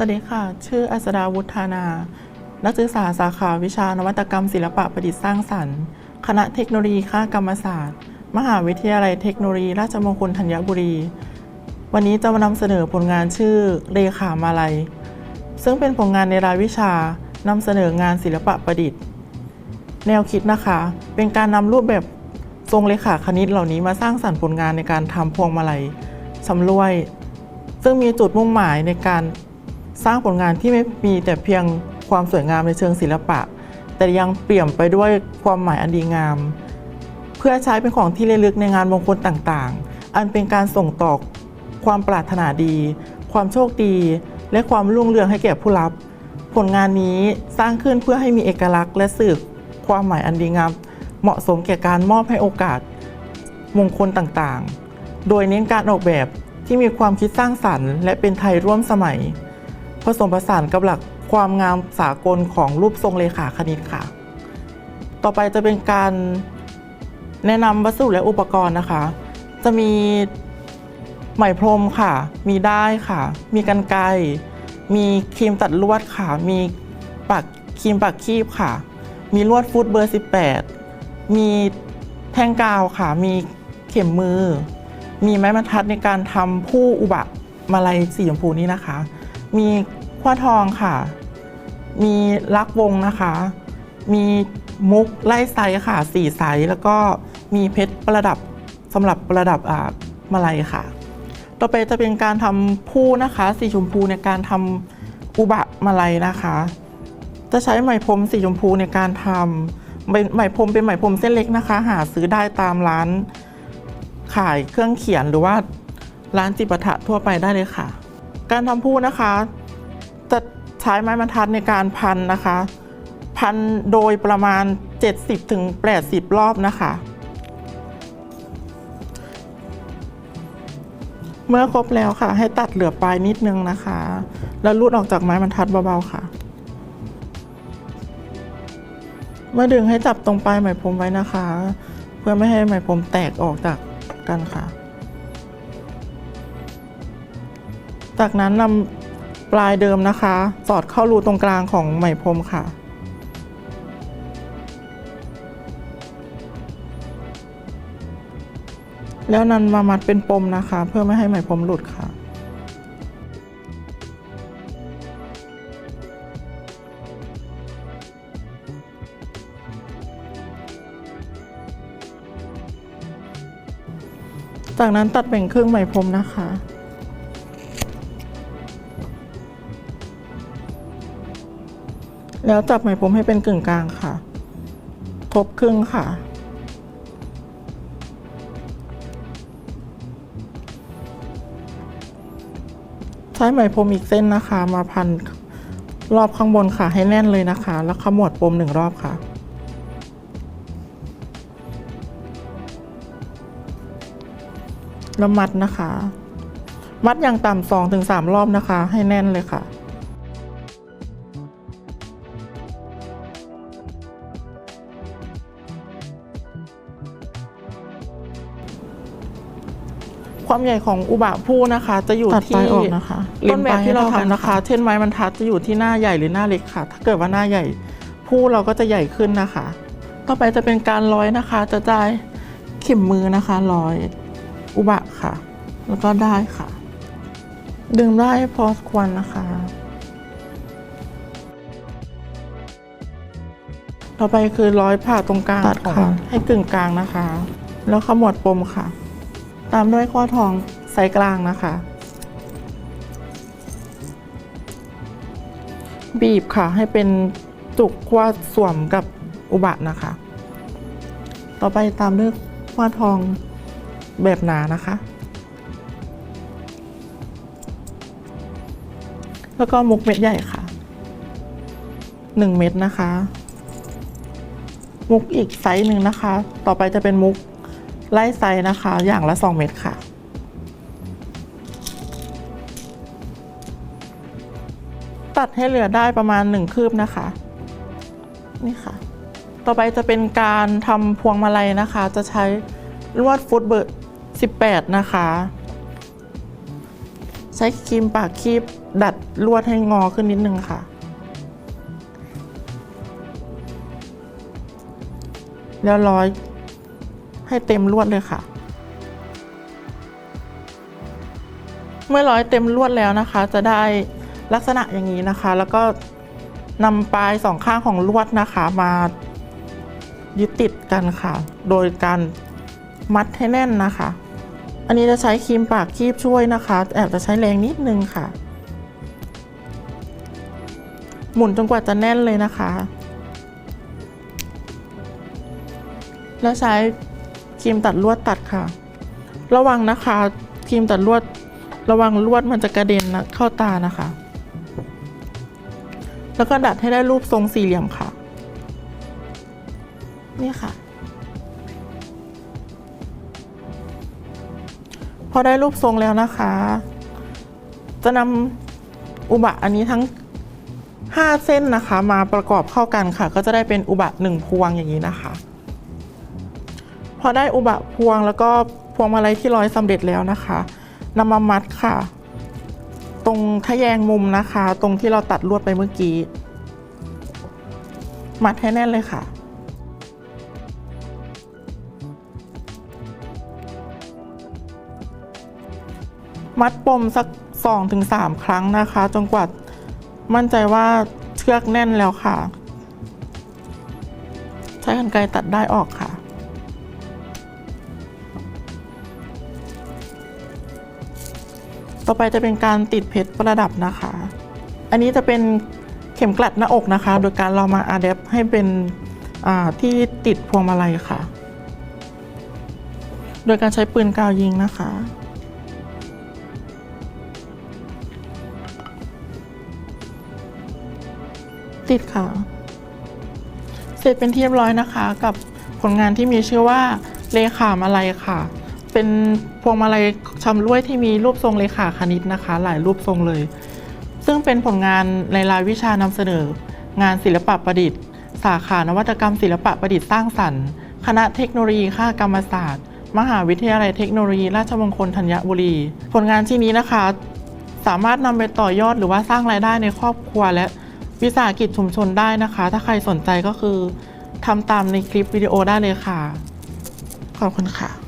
สวัสดีค่ะ ชื่ออัสดาวุฒานา นักศึกษาสาขาวิชานวัตกรรมศิลปะประดิษฐ์สร้างสรรค์ คณะเทคโนโลยีค่ากรรมศาสตร์ มหาวิทยาลัยเทคโนโลยีราชมงคลธัญบุรี วันนี้จะมานำเสนอผลงานชื่อเลขามาลัย ซึ่งเป็นผลงานในรายวิชานำเสนองานศิลปะประดิษฐ์ แนวคิดนะคะ เป็นการนำรูปแบบทรงเลขาคณิตเหล่านี้มาสร้างสรรค์ผลงานในการทำพวงมาลัยสำรวย ซึ่งมีจุดมุ่งหมายในการ สร้างผลงานที่ไม่มีแต่เพียงความสวยงามในเชิงศิลปะ แต่ยังเปี่ยมไปด้วยความหมายอันดีงาม เพื่อใช้เป็นของที่ระลึกในงานมงคลต่างๆ อันเป็นการส่งต่อความปรารถนาดี ความโชคดี และความรุ่งเรืองให้แก่ผู้รับ ผลงานนี้สร้างขึ้นเพื่อให้มีเอกลักษณ์และสื่อความหมายอันดีงาม เหมาะสมแก่การมอบให้โอกาสมงคลต่างๆ โดยเน้นการออกแบบที่มีความคิดสร้างสรรค์ และเป็นไทยร่วมสมัย ผสมผสานกับหลักความงามสากลของรูปทรงเลขาคณิตค่ะ ต่อไปจะเป็นการแนะนำวัสดุและอุปกรณ์นะคะ จะมีไหมพรมค่ะ มีได้ายค่ะ มีกันไกมีครีมตัดลวดค่ะ มีปักครีมปักคีบค่ะ มีลวดฟุตเบอร์ 18 มีแท่งกาวค่ะ มีเข็มมือ มีไม้บรรทัดในการทำผู้อุบะมาลัยสีชมพูนี้นะคะ มีขว้าทองค่ะ มีลักวงนะคะ มีมุกไล่ไซส์ค่ะสี่ไซส์แล้วก็มีเพชรประดับสำหรับประดับอ่ามาลัยค่ะ ต่อไปจะเป็นการทำผู้นะคะ สีชมพูในการทำอุบะมาลัยนะคะ จะใช้ไหมพรมสีชมพูในการทำเป็นไหมพรมเป็นไหมพรมเส้นเล็กนะคะ หาซื้อได้ตามร้านขายเครื่องเขียนหรือว่าร้านจิปาถะทั่วไปได้เลยค่ะ การทำผู้นะคะ จะใช้ไม้บรรทัดในการพันนะคะ พันโดยประมาณ 70-80ถึง80รอบนะคะ เมื่อครบแล้วค่ะ ให้ตัดเหลือปลายนิดนึงนะคะ แล้วรูดออกจากไม้บรรทัดเบาๆค่ะ เมื่อดึงให้จับตรงปลายไหมพรมไว้นะคะ เพื่อไม่ให้ไหมพรมแตกออกจากกันค่ะ จากนั้นนำปลายเดิมนะคะ สอดเข้ารูตรงกลางของไหมพรมค่ะ แล้วนำมามัดเป็นปมนะคะ เพื่อไม่ให้ไหมพรมหลุดค่ะจากนั้นตัดแบ่งครึ่งไหมพรมนะคะ แล้วจับไหมพรมให้เป็นกึ่งกลางค่ะ ทบครึ่งค่ะ ใช้ไหมพรมอีกเส้นนะคะ มาพันรอบข้างบนค่ะให้แน่นเลยนะคะ แล้วขมวดปมหนึ่งรอบค่ะ แล้วมัดนะคะ มัดอย่างต่ำสองถึงสามรอบนะคะ ให้แน่นเลยค่ะ ความใหญ่ของอุบะผู้นะคะ จะอยู่ตัดที่ปลายออกนะคะต้นแบบที่เราทำนะคะเล็มปลายให้เท่ากันค่ะเช่นไม้บรรทัดจะอยู่ที่หน้าใหญ่หรือหน้าเล็กค่ะ ถ้าเกิดว่าหน้าใหญ่ผู้เราก็จะใหญ่ขึ้นนะคะ ต่อไปจะเป็นการร้อยนะคะ จะได้เข็มมือนะคะร้อยอุบะค่ะ แล้วก็ได้ค่ะ ดึงได้พอควรนะคะ ต่อไปคือร้อยผ่าตรงกลางตัดของค่ะให้กึ่งกลางนะคะ แล้วขมวดปมค่ะ ตามด้วยข้อทองไซส์กลางนะคะ บีบค่ะให้เป็นจุกคว้าสวมกับอุบะนะคะ ต่อไปตามด้วยคว้าทองแบบหนานะคะ แล้วก็มุกเม็ดใหญ่ค่ะหนึ่งเม็ดนะคะ มุกอีกไซส์หนึ่งนะคะ ต่อไปจะเป็นมุก ไล่ไซส์นะคะ อย่างละสองเม็ดค่ะ ตัดให้เหลือได้ประมาณหนึ่งคืบนะคะ นี่ค่ะ ต่อไปจะเป็นการทำพวงมาลัยนะคะ จะใช้ลวดฟุตเบอร์18 นะคะ ใช้ครีมปากคีบดัดลวดให้งอขึ้นนิดนึงค่ะ แล้วร้อย ให้เต็มลวดเลยค่ะ เมื่อร้อยเต็มลวดแล้วนะคะ จะได้ลักษณะอย่างนี้นะคะ แล้วก็นำปลายสองข้างของลวดนะคะมายึดติดกันค่ะ โดยการมัดให้แน่นนะคะ อันนี้จะใช้ครีมปากคีบช่วยนะคะ แอบจะใช้แรงนิดนึงค่ะ หมุนจนกว่าจะแน่นเลยนะคะ แล้วใช้ ครีมตัดลวดตัดค่ะ ระวังนะคะครีมตัดลวด ระวังลวดมันจะกระเด็นนะเข้าตานะคะ แล้วก็ดัดให้ได้รูปทรงสี่เหลี่ยมค่ะ นี่ค่ะ พอได้รูปทรงแล้วนะคะ จะนำอุบะอันนี้ทั้ง5 เส้นนะคะ มาประกอบเข้ากันค่ะ ก็จะได้เป็นอุบะหนึ่งพวงอย่างนี้นะคะ พอได้อุบะพวงแล้วก็พวงมาลัยที่ร้อยสำเร็จแล้วนะคะนำมามัดค่ะ ตรงทะแยงมุมนะคะ ตรงที่เราตัดลวดไปเมื่อกี้ มัดให้แน่นเลยค่ะมัดปมสัก 2-3 ครั้งนะคะ จนกว่ามั่นใจว่าเชือกแน่นแล้วค่ะ ใช้กรรไกรตัดได้ออกค่ะ ต่อไปจะเป็นการติดเพชรประดับนะคะ อันนี้จะเป็นเข็มกลัดหน้าอกนะคะ โดยการเรามาอาเดปให้เป็นที่ติดพวงมาลัยค่ะ โดยการใช้ปืนกาวยิงนะคะ ติดค่ะ เสร็จเป็นที่เรียบร้อยนะคะ กับผลงานที่มีชื่อว่าเลขามาลัยค่ะ เป็นพวงมาลัยชำร่วยที่มีรูปทรงเลขาคณิตนะคะ หลายรูปทรงเลย ซึ่งเป็นผลงานในรายวิชานำเสนอ งานศิลปะประดิษฐ์ สาขานวัตกรรมศิลปะประดิษฐ์สร้างสรรค์ คณะเทคโนโลยีค่ากรรมศาสตร์ มหาวิทยาลัยเทคโนโลยี ราชมงคลธัญบุรี ผลงานที่นี้นะคะ สามารถนำไปต่อยอดหรือว่าสร้างรายได้ในครอบครัวและวิสาหกิจชุมชนได้นะคะ ถ้าใครสนใจก็คือทำตามในคลิปวิดีโอได้เลยค่ะ ขอบคุณค่ะ